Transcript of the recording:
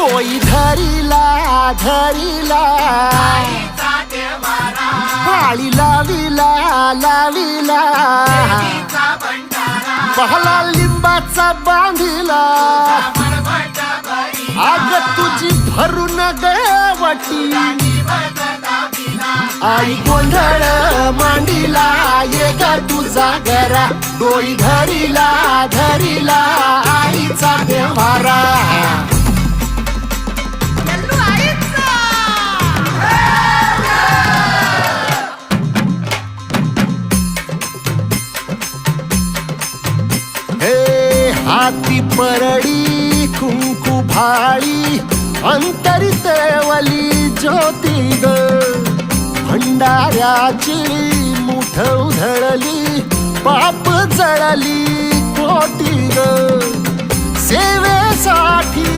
तोई धरीला धरीला. पाळी लाविला लाविला. पहला लिंबाचा बांधिला. आग तुझी भरून गवटी आई गोंधळ मांडीला ये ग तुझा घरा डोई धरीला हाती परडी कुंकू भाळी अंतरितवली ज्योती ग. भंडाऱ्याची मुठ उधळली पाप जळली कोटी